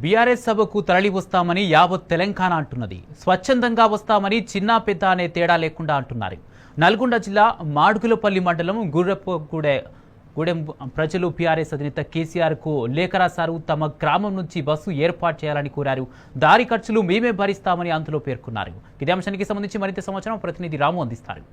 BRS సభకు తరలి వస్తామని యావత్ తెలంగాణ అంటున్నది. స్వచ్ఛందంగా వస్తామని చిన్న పెద్ద అనే తేడా లేకుండా అంటున్నారు. నల్గొండ జిల్లా మాడుగులపల్లి మండలం గుర్రప్పగూడె గూడెం ప్రజలు పీఆర్ఎస్ అధినేత కేసీఆర్కు లేఖ రాశారు. తమ గ్రామం నుంచి బస్సు ఏర్పాటు చేయాలని కోరారు. దారి ఖర్చులు మేమే భరిస్తామని అందులో పేర్కొన్నారు. ఇదే అంశానికి సంబంధించి మరింత సమాచారం ప్రతినిధి రాము అందిస్తారు.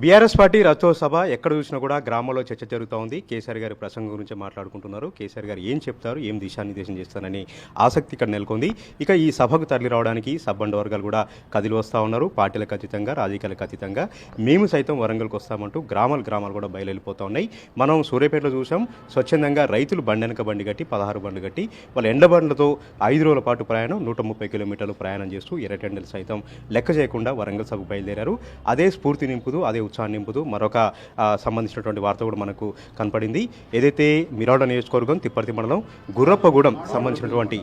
బీఆర్ఎస్ పార్టీ రథోత్సవ ఎక్కడ చూసినా కూడా గ్రామంలో చర్చ జరుగుతూ ఉంది. కేసీఆర్ గారి ప్రసంగం గురించి మాట్లాడుకుంటున్నారు. కేసీఆర్ గారు ఏం చెప్తారు? ఏం దిశానిర్దేశం చేస్తారని ఆసక్తి ఇక్కడ నెలకొంది. ఇక ఈ సభకు తరలి రావడానికి సబ్బండి వర్గాలు కూడా కదిలి వస్తూ ఉన్నారు. పార్టీలకు అతీతంగా రాజకీయాలకు అతీతంగా. మేము సైతం వరంగల్కి వస్తామంటూ గ్రామాలు గ్రామాలు కూడా బయలుపోతూ ఉన్నాయి. మనం సూర్యాపేటలో చూసాం స్వచ్ఛందంగా రైతులు బండెనక బండి కట్టి పదహారు బండ్లు కట్టి వాళ్ళ ఎండబండ్లతో ఐదు రోజుల పాటు ప్రయాణం నూట ముప్పై కిలోమీటర్లు ప్రయాణం చేస్తూ ఎర్రటెండలు సైతం లెక్క చేయకుండా వరంగల్ సభకు బయలుదేరారు. అదే స్ఫూర్తి నింపుతూ అదే ఉత్సాహం నింపుతూ మరొక సంబంధించినటువంటి వార్త కూడా మనకు కనపడింది. ఏదైతే మిరాడ నియోజకవర్గం తిప్పర్తి మండలం గుర్రప్పగూడెం సంబంధించినటువంటి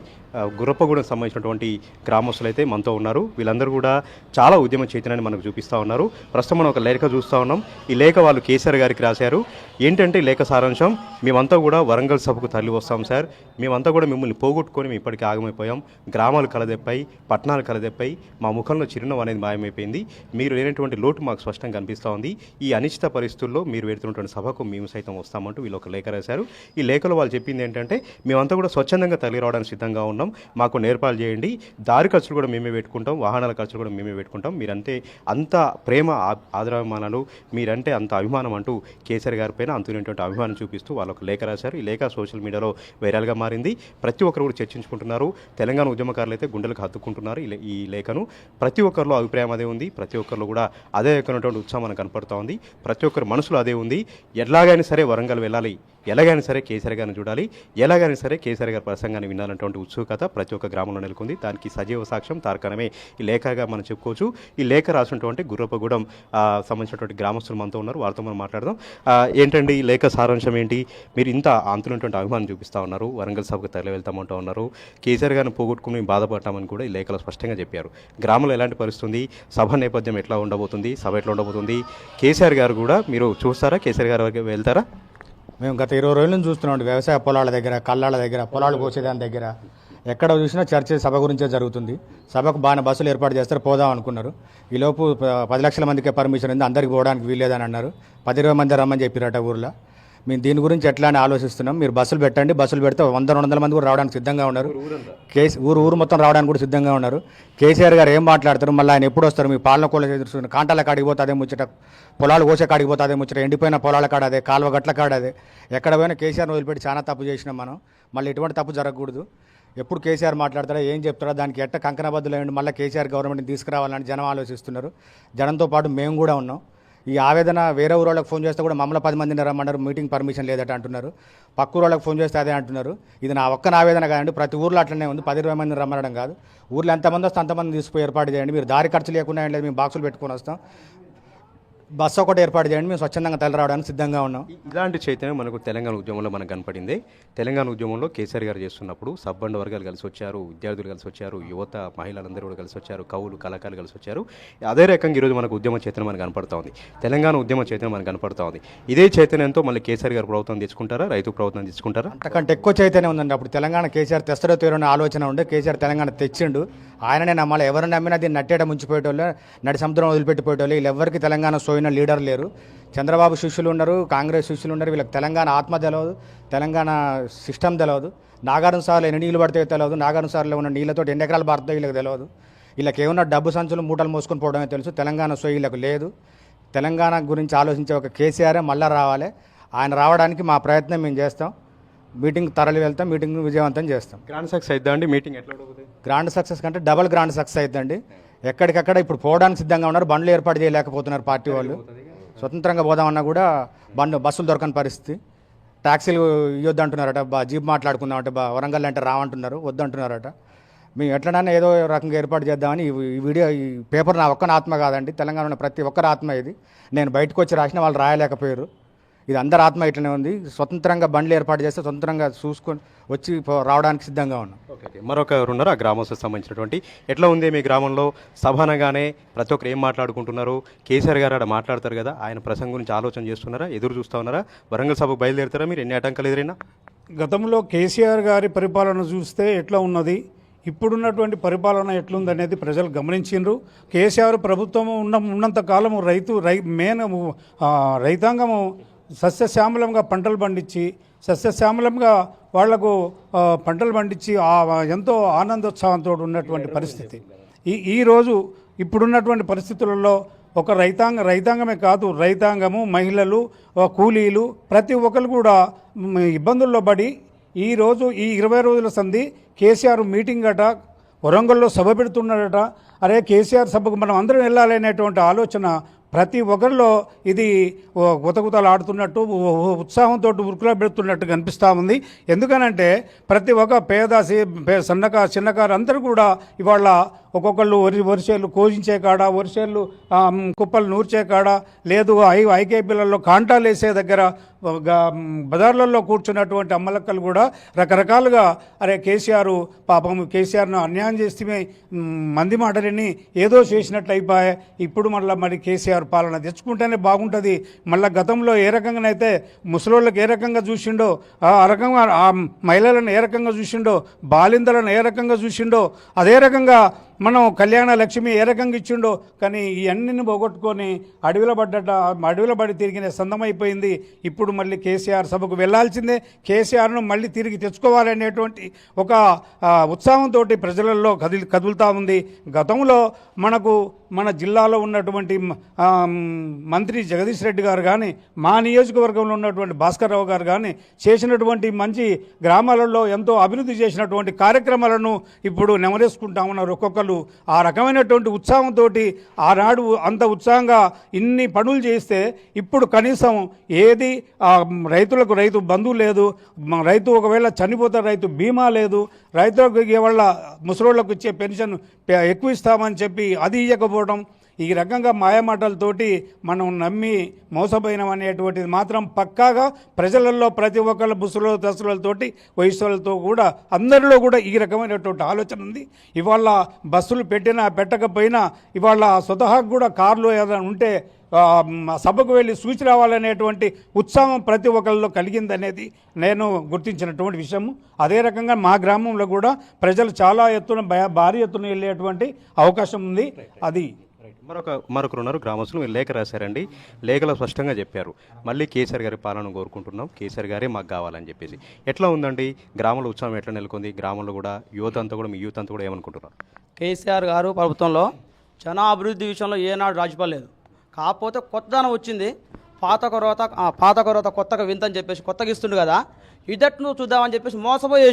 గుర్రప్పగూడెం సంబంధించినటువంటి గ్రామస్తులు అయితే మనతో ఉన్నారు. వీళ్ళందరూ కూడా చాలా ఉద్యమ చైతన్యాన్ని మనకు చూపిస్తూ ఉన్నారు. ప్రస్తుతం మనం ఒక లేఖ చూస్తూ ఉన్నాం. ఈ లేఖ వాళ్ళు కేసీఆర్ గారికి రాశారు. ఏంటంటే లేఖ సారాంశం మేమంతా కూడా వరంగల్ సభకు తరలి వస్తాం సార్. మేమంతా కూడా మిమ్మల్ని పోగొట్టుకొని మేము ఇప్పటికీ ఆగమైపోయాం. గ్రామాలు కలదెప్పాయి పట్టణాలు కలదెప్పాయి. మా ముఖంలో చిరునవ్వు అనేది మాయమైపోయింది. మీరు లేనటువంటి లోటు మాకు స్పష్టంగా కనిపిస్తూ ఉంది. ఈ అనిశ్చిత పరిస్థితుల్లో మీరు పెడుతున్నటువంటి సభకు మేము సైతం వస్తామంటూ వీళ్ళు ఒక లేఖ రాశారు. ఈ లేఖలో వాళ్ళు చెప్పింది ఏంటంటే మేమంతా కూడా స్వచ్ఛందంగా తరలి రావడానికి సిద్ధంగా ఉన్నాం. మాకు నేర్పాలు చేయండి. దారి ఖర్చులు కూడా మేమే పెట్టుకుంటాం. వాహనాల ఖర్చులు కూడా మేమే పెట్టుకుంటాం. మీరంటే అంత ప్రేమ ఆదరాభిమానాలు మీరంటే అంత అభిమానం అంటూ కేసీఆర్ గారి పైన అంతునేటువంటి అభిమానం చూపిస్తూ వాళ్ళు ఒక లేఖ రాశారు. ఈ లేఖ సోషల్ మీడియాలో వైరల్గా మారింది. ప్రతి ఒక్కరు కూడా చర్చించుకుంటున్నారు. తెలంగాణ ఉద్యమకారులు అయితే గుండెలకు హత్తుకుంటున్నారు ఈ ఈ లేఖను. ప్రతి ఒక్కరిలో అభిప్రాయం అదే ఉంది. ప్రతి ఒక్కరిలో కూడా అదే రకమైనటువంటి ఉత్సాహం మనకు కనపడుతూ ఉంది. ప్రతి ఒక్కరి మనసులో అదే ఉంది. ఎలాగైనా సరే వరంగల్ వెళ్ళాలి. ఎలాగైనా సరే కేసీఆర్ గారిని చూడాలి. ఎలాగైనా సరే కేసీఆర్ గారి ప్రసంగాన్ని వినాలన్నటువంటి ఉత్సుకత ప్రతి ఒక్క గ్రామంలో నెలకొంది. దానికి సజీవ సాక్ష్యం తారకణమే ఈ లేఖగా మనం చెప్పుకోవచ్చు. ఈ లేఖ రాసినటువంటి గుర్రపగూడెం సంబంధించినటువంటి గ్రామస్తులు మనతో ఉన్నారు. వారితో మనం మాట్లాడదాం. ఏంటండి ఈ లేఖ సారాంశం ఏంటి? మీరు ఇంత అంతున్నటువంటి అభిమానం చూపిస్తూ ఉన్నారు. వరంగల్ సభకు తరలి వెళ్తామంటూ ఉన్నారు. కేసీఆర్ గారిని పోగొట్టుకుని మేము బాధపడతామని కూడా ఈ లేఖలో స్పష్టంగా చెప్పారు. గ్రామంలో ఎలాంటి పరిస్థితుంది సభ నేపథ్యం ఎట్లా ఉండబోతుంది? సభ ఎట్లా ఉండబోతుంది? కేసీఆర్ గారు కూడా మీరు చూస్తారా? కేసీఆర్ గారు వరకు వెళ్తారా? మేము గత ఇరవై రోజుల నుంచి చూస్తున్నాం వ్యవసాయ పొలాల దగ్గర కళ్ళాల దగ్గర పొలాలు కోసేదాని దగ్గర. ఎక్కడ చూసినా చర్చ సభ గురించే జరుగుతుంది. సభకు బాగా బస్సులు ఏర్పాటు చేస్తారు పోదాం అనుకున్నారు. ఈలోపు పది లక్షల మందికే పర్మిషన్ ఉంది. అందరికి పోవడానికి వీల్లేదని అన్నారు. పది ఇరవై మంది రమ్మని చెప్పారట ఊర్లో. మేము దీని గురించి ఎట్లా అని ఆలోచిస్తున్నాం. మీరు బస్సులు పెట్టండి. బస్సులు పెడితే వంద రెండు వందల మంది కూడా రావడానికి సిద్ధంగా ఉన్నారు. కేసీ ఊరు ఊరు మొత్తం రావడానికి కూడా సిద్ధంగా ఉన్నారు. కేసీఆర్ గారు ఏం మాట్లాడతారు? మళ్ళీ ఆయన ఎప్పుడు వస్తారు? మీ పాలన కోళ్ళ ఎదురు కాంటాల కాడికి పోతే అదే ముచ్చట. పొలాలు కోసే కాడికి పోతే అదే ముచ్చట. ఎండిపోయిన పొలాల కాడ అదే కాలువ గట్ల కాడ అదే. ఎక్కడ పోయినా కేసీఆర్ వదిలిపెట్టి చాలా తప్పు చేసినాం మనం. మళ్ళీ ఎటువంటి తప్పు జరగకూడదు. ఎప్పుడు కేసీఆర్ మాట్లాడతారో ఏం చెప్తారో దానికి ఎట్ట కంకణబద్దులు అయ్యండి మళ్ళీ కేసీఆర్ గవర్నమెంట్ని తీసుకురావాలని జనం ఆలోచిస్తున్నారు. జనంతో పాటు మేము కూడా ఉన్నాం. ఈ ఆవేదన వేరే ఊరోళ్ళకి ఫోన్ చేస్తే కూడా మమ్మల్ని పది మందిని రమ్మన్నారు మీటింగ్ పర్మిషన్ లేదట అంటున్నారు. పక్క ఊరోళ్ళకి ఫోన్ చేస్తే అదే అంటున్నారు. ఇది నా ఒక్క ఆవేదన కాదండి ప్రతి ఊర్లో అట్లనే ఉంది. పది ఇరవై మందిని రమ్మనడం కాదు. ఊర్లో ఎంతమంది వస్తే అంతమంది తీసుకుపోయి ఏర్పాటు చేయండి. మీరు దారి ఖర్చు లేకుండా లేదు మేము బాక్సులు పెట్టుకొని వస్తాం. బస్సు ఒకటి ఏర్పాటు చేయండి మేము స్వచ్ఛందంగా తరలి రావడానికి సిద్ధంగా ఉన్నాం. ఇలాంటి చైతన్యం మనకు తెలంగాణ ఉద్యమంలో మనకు కనపడింది. తెలంగాణ ఉద్యమంలో కేసీఆర్ గారు చేస్తున్నప్పుడు సబ్బండ వర్గాలు కలిసి వచ్చారు విద్యార్థులు కలిసి వచ్చారు యువత మహిళలందరూ కూడా కలిసి వచ్చారు కవులు కళాకారులు కలిసి వచ్చారు. అదే రకంగా ఈరోజు మనకు ఉద్యమ చైతన్యం మనకు కనపడతా ఉంది. తెలంగాణ ఉద్యమ చైతన్యం మనకు కనపడతా ఉంది. ఇదే చైతన్యంతో మళ్ళీ కేసీఆర్ గారు ప్రభుత్వం తెచ్చుకుంటారా? రైతు ప్రభుత్వం తెచ్చుకుంటారా? అంతకంటే ఎక్కువ చైతన్యం ఉందండి. అప్పుడు తెలంగాణ కేసీఆర్ తెస్తడో తీరని ఆలోచన ఉండే. కేసీఆర్ తెలంగాణ తెచ్చిండు. ఆయననే నమ్మాలి. ఎవరు నమ్మినా దీన్ని నట్టేట ముంచిపోయేటోళ్ళు నడి సముద్రం వదిలిపెట్టిపోయేటోళ్ళు. వీళ్ళు ఎవరికి తెలంగాణ సోయిన లీడర్ లేరు. చంద్రబాబు శిష్యులు ఉన్నారు కాంగ్రెస్ శిష్యులు ఉన్నారు వీళ్ళకి తెలంగాణ ఆత్మ తెలియదు తెలంగాణ సిస్టమ్ తెలియదు నాగారం సార్లు ఎన్ని నీళ్ళు పడితే తెలియదు నాగారం సార్లో ఉన్న నీళ్ళతో ఎన్ని ఎకరాలు భారత వీళ్ళకి తెలియదు వీళ్ళకి ఏమన్నా డబ్బు సంచులు మూటలు మోసుకొని పోవడమే తెలుసు. తెలంగాణ సోయి వీళ్ళకి లేదు. తెలంగాణ గురించి ఆలోచించే ఒక కేసీఆర్ మళ్ళా రావాలి. ఆయన రావడానికి మా ప్రయత్నం మేము చేస్తాం. మీటింగ్ తరలి వెళ్తాం మీటింగ్ విజయవంతం చేస్తాం. గ్రాండ్ సక్సెస్ అయిద్దా అండి మీటింగ్ ఎట్లా గ్రాండ్ సక్సెస్ కంటే డబల్ గ్రాండ్ సక్సెస్ అవుతుందండి ఎక్కడికక్కడ ఇప్పుడు పోవడానికి సిద్ధంగా ఉన్నారు బండ్లు ఏర్పాటు చేయలేకపోతున్నారు పార్టీ వాళ్ళు. స్వతంత్రంగా పోదామన్నా కూడా బండ్లు బస్సులు దొరకని పరిస్థితి. ట్యాక్సీలు ఇవ్వద్దు అంటున్నారట బా జీప్ మాట్లాడుకుందామంటే బా వరంగల్ అంటే రావంటున్నారు వద్దంటున్నారట. మేము ఎట్లనైనా ఏదో రకంగా ఏర్పాటు చేద్దామని ఈ ఈ వీడియో ఈ పేపర్ నా ఒక్కన ఆత్మ కాదండి. తెలంగాణ ఉన్న ప్రతి ఒక్కరి ఆత్మ ఇది. నేను బయటకు వచ్చి రాసిన వాళ్ళు రాయలేకపోయారు. ఇది అందరి ఆత్మ ఇట్లనే ఉంది. స్వతంత్రంగా బండ్లు ఏర్పాటు చేస్తే స్వతంత్రంగా చూసుకొని వచ్చి రావడానికి సిద్ధంగా ఉన్నాం. ఓకే. మరొకరు ఉన్నారు ఆ గ్రామస్తులకు సంబంధించినటువంటి. ఎట్లా ఉంది మీ గ్రామంలో? సభ అనగానే ప్రతి ఒక్కరు ఏం మాట్లాడుకుంటున్నారు? కేసీఆర్ గారు ఆడ మాట్లాడతారు కదా ఆయన ప్రసంగం గురించి ఆలోచన చేస్తున్నారా? ఎదురు చూస్తా ఉన్నారా? వరంగల్ సభకు బయలుదేరుతారా మీరు? ఎన్ని ఆటంకాలు ఎదురైనా? గతంలో కేసీఆర్ గారి పరిపాలన చూస్తే ఎట్లా ఉన్నది? ఇప్పుడున్నటువంటి పరిపాలన ఎట్లుందనేది ప్రజలు గమనించిండ్రు. కేసీఆర్ ప్రభుత్వం ఉన్న ఉన్నంత కాలము రైతు రై మెయిన్ రైతాంగము సస్యశ్యామలంగా పంటలు పండించి సస్యశ్యామలంగా వాళ్ళకు పంటలు పండించి ఎంతో ఆనందోత్సాహంతో ఉన్నటువంటి పరిస్థితి. ఈ ఈరోజు ఇప్పుడున్నటువంటి పరిస్థితులలో ఒక రైతాంగ రైతాంగమే కాదు రైతాంగము మహిళలు కూలీలు ప్రతి ఒక్కరు కూడా ఇబ్బందుల్లో పడి ఈరోజు ఈ ఇరవై రోజుల సంధి కేసీఆర్ మీటింగ్ అట వరంగల్లో సభ పెడుతున్నాడట. అరే కేసీఆర్ సభకు మనం అందరం వెళ్ళాలి అనేటువంటి ఆలోచన ప్రతి ఒక్కరిలో ఇది గుతగుతలు ఆడుతున్నట్టు ఉత్సాహంతో ఉరుకులా పెడుతున్నట్టు కనిపిస్తూ ఉంది. ఎందుకనంటే ప్రతి ఒక్క పేద పే- సన్నకారు చిన్నకారు అందరూ కూడా ఇవాళ ఒక్కొక్కళ్ళు వరి వరిసేళ్ళు కోజించే కాడ వరిసేళ్ళు కుప్పలు నూర్చే కాడ లేదు ఐ ఐకేపీలలో కాంటాలు వేసే దగ్గర బజార్లలో కూర్చున్నటువంటి అమ్మలక్కలు కూడా రకరకాలుగా అరే కేసీఆర్ పాపం కేసీఆర్ను అన్యాయం చేస్తే మంది మాటలని ఏదో చేసినట్లు అయిపోయాయి ఇప్పుడు మళ్ళీ మరి కేసీఆర్ పాలన తెచ్చుకుంటేనే బాగుంటుంది. మళ్ళీ గతంలో ఏ రకంగానైతే ముసలోళ్ళకి ఏ రకంగా చూసిండో ఆ రకంగా ఆ మహిళలను ఏ రకంగా చూసిండో బాలిందలను ఏ రకంగా చూసిండో అదే రకంగా మనం కళ్యాణ లక్ష్మి ఏ రకంగా ఇచ్చిండో కానీ ఈ అన్నిని పోగొట్టుకొని అడవిలో పడ్డట అడవిలో పడి తిరిగిన సందమైపోయింది. ఇప్పుడు మళ్ళీ కేసీఆర్ సభకు వెళ్ళాల్సిందే కేసీఆర్ను మళ్ళీ తిరిగి తెచ్చుకోవాలనేటువంటి ఒక ఉత్సాహంతో ప్రజలలో కదిలి కదులుతూ ఉంది. గతంలో మనకు మన జిల్లాలో ఉన్నటువంటి మంత్రి జగదీష్ రెడ్డి గారు కానీ మా నియోజకవర్గంలో ఉన్నటువంటి భాస్కర్ రావు గారు కానీ చేసినటువంటి మంచి గ్రామాలలో ఎంతో అభివృద్ధి చేసినటువంటి కార్యక్రమాలను ఇప్పుడు నెమరేసుకుంటా ఉన్నారు ఒక్కొక్కరు. ఆ రకమైనటువంటి ఉత్సాహంతో ఆనాడు అంత ఉత్సాహంగా ఇన్ని పనులు చేస్తే ఇప్పుడు కనీసం ఏది రైతులకు రైతు బంధువు లేదు రైతు ఒకవేళ చనిపోతే రైతు బీమా లేదు రైతులకు ఇవాళ ముసలోళ్ళకు ఇచ్చే పెన్షన్ ఎక్కువ ఇస్తామని చెప్పి అది ఇవ్వకపోవడం ఈ రకంగా మాయమాటలతోటి మనం నమ్మి మోసపోయినాం అనేటువంటిది మాత్రం పక్కాగా ప్రజలలో ప్రతి ఒక్కళ్ళ బుసులో దశలతోటి వయసులతో కూడా అందరిలో కూడా ఈ రకమైనటువంటి ఆలోచన ఉంది. ఇవాళ బస్సులు పెట్టినా పెట్టకపోయినా ఇవాళ స్వతహా కూడా కార్లు ఏదైనా ఉంటే సభకు వెళ్ళి సూచి రావాలనేటువంటి ఉత్సాహం ప్రతి ఒక్కరిలో కలిగిందనేది నేను గుర్తించినటువంటి విషయము. అదే రకంగా మా గ్రామంలో కూడా ప్రజలు చాలా ఎత్తున భయ- భారీ ఎత్తున వెళ్ళేటువంటి అవకాశం ఉంది. అది మరొక మరొకరు ఉన్నారు గ్రామస్తులు. మీరు లేఖ రాశారండి. లేఖలో స్పష్టంగా చెప్పారు. మళ్ళీ కేసీఆర్ గారి పాలన కోరుకుంటున్నాం. కేసీఆర్ గారే మాకు కావాలని చెప్పేసి. ఎట్లా ఉందండి? గ్రామంలో ఉత్సవం ఎట్లా నెలకొంది? గ్రామంలో కూడా యువత అంతా కూడా మీ యూత్ అంతా కూడా ఏమనుకుంటున్నారు? కేసీఆర్ గారు ప్రభుత్వంలో జన అభివృద్ధి విషయంలో ఏనాడు రాజుపడలేదు. కాకపోతే కొత్తదనం వచ్చింది. పాత కొరత పాత కొరత కొత్తగా వింతని చెప్పేసి కొత్తగా ఇస్తుండు కదా. ఇదట్ను చూద్దామని చెప్పేసి మోసపోయి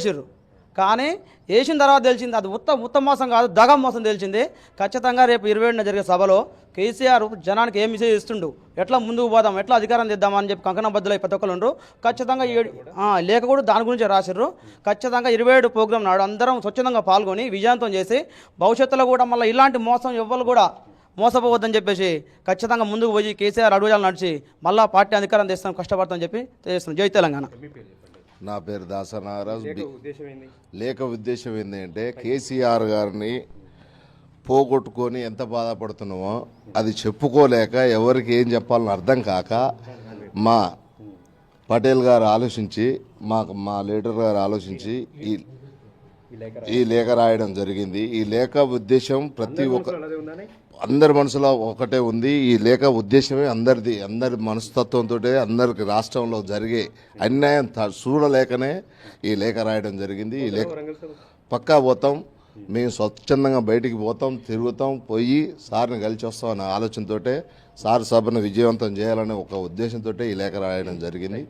కానీ వేసిన తర్వాత తెలిసింది అది ఉత్త ఉత్తమ మోసం కాదు దగం మోసం తెలిసింది ఖచ్చితంగా రేపు ఇరవై ఏడున జరిగే సభలో కేసీఆర్ జనానికి ఏం మెసేజ్ ఇస్తుండు? ఎట్లా ముందుకు పోదాం ఎట్లా అధికారం తెద్దామని చెప్పి కంకణబద్దులు ప్రతి ఒక్కరు ఉండరు. ఖచ్చితంగా లేఖ కూడా దాని గురించే రాసిర్రు. ఖచ్చితంగా ఇరవై ఏడు ప్రోగ్రాం నాడు అందరం స్వచ్ఛందంగా పాల్గొని విజయంతం చేసి భవిష్యత్తులో కూడా మళ్ళీ ఇలాంటి మోసం ఎవ్వరు కూడా మోసపోవద్దని చెప్పేసి ఖచ్చితంగా ముందుకు పోయి కేసీఆర్ అడుగుజాలు నడిచి మళ్ళీ పార్టీ అధికారం తెస్తాం కష్టపడతామని చెప్పి తెలియజేస్తున్నాం. జై తెలంగాణ. నా పేరు దాస నాగరాజ్ లేఖ ఉద్దేశం ఏంటంటే కేసీఆర్ గారిని పోగొట్టుకొని ఎంత బాధపడుతున్నామో అది చెప్పుకోలేక ఎవరికి ఏం చెప్పాలని అర్థం కాక మా పటేల్ గారు ఆలోచించి మా మా లీడర్ గారు ఆలోచించి ఈ ఈ లేఖ రాయడం జరిగింది. ఈ లేఖ ఉద్దేశం ప్రతి ఒక్క అందరి మనసులో ఒకటే ఉంది. ఈ లేఖ ఉద్దేశమే అందరిది అందరి మనస్తత్వంతో అందరికి రాష్ట్రంలో జరిగే అన్యాయం త- చూడలేకనే ఈ లేఖ రాయడం జరిగింది. ఈ లేఖ పక్కా పోతాం. మేము స్వచ్ఛందంగా బయటికి పోతాం తిరుగుతాం పోయి సార్ని కలిసి వస్తాం అనే ఆలోచనతోటే సార్ సభను విజయవంతం చేయాలనే ఒక ఉద్దేశంతో ఈ లేఖ రాయడం జరిగింది.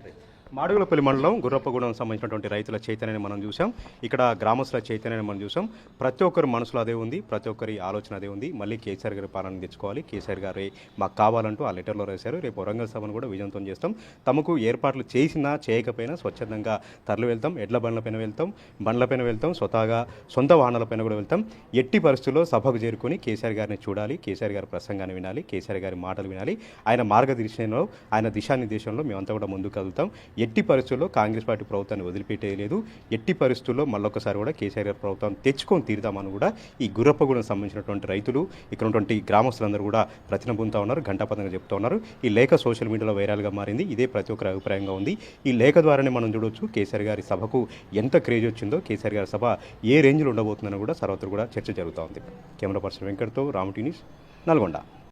మాడుగులపల్లి మండలం గుర్రప్పగూడెం సంబంధించినటువంటి రైతుల చైతన్యాన్ని మనం చూసాం ఇక్కడ గ్రామస్తుల చైతన్యాన్ని మనం చూసాం ప్రతి ఒక్కరి మనసులో అదే ఉంది ప్రతి ఒక్కరి ఆలోచన అదే ఉంది. మళ్ళీ కేసీఆర్ గారి పాలన తెచ్చుకోవాలి కేసీఆర్ గారి మాకు కావాలంటూ ఆ లెటర్లో రాశారు. రేపు వరంగల్ సభను కూడా విజయంతం చేస్తాం. తమకు ఏర్పాట్లు చేసినా చేయకపోయినా స్వచ్ఛందంగా తరలి వెళ్తాం. ఎడ్ల బండ్లపైన వెళ్తాం. బండ్లపైన వెళ్తాం. స్వతహాగా సొంత వాహనాలపైన కూడా వెళ్తాం. ఎట్టి పరిస్థితుల్లో సభకు చేరుకొని కేసీఆర్ గారిని చూడాలి. కేసీఆర్ గారి ప్రసంగాన్ని వినాలి. కేసీఆర్ గారి మాటలు వినాలి. ఆయన మార్గదర్శనంలో ఆయన దిశానిర్దేశంలో మేమంతా కూడా ముందుకు కదులుతాం ఎట్టి పరిస్థితుల్లో కాంగ్రెస్ పార్టీ ప్రభుత్వాన్ని వదిలిపెట్టేయలేదు. ఎట్టి పరిస్థితుల్లో మళ్ళొకసారి కూడా కేసీఆర్ గారి ప్రభుత్వం తెచ్చుకొని తీరుదామని కూడా ఈ గుర్రప్పగూడెం సంబంధించినటువంటి రైతులు ఇక్కడ ఉన్నటువంటి గ్రామస్తులందరూ కూడా ప్రతిన పొందుతా ఉన్నారు ఘంటాపథంగా చెప్తా ఉన్నారు. ఈ లేఖ సోషల్ మీడియాలో వైరల్గా మారింది. ఇదే ప్రతి ఒక్కరి అభిప్రాయంగా ఉంది. ఈ లేఖ ద్వారానే మనం చూడొచ్చు కేసీఆర్ గారి సభకు ఎంత క్రేజ్ వచ్చిందో కేసీఆర్ గారి సభ ఏ రేంజ్లో ఉండబోతుందని కూడా సర్వత్ర కూడా చర్చ జరుగుతూ ఉంది. కెమెరా పర్సన్ వెంకట్తో రామటి న్యూస్ నల్గొండ.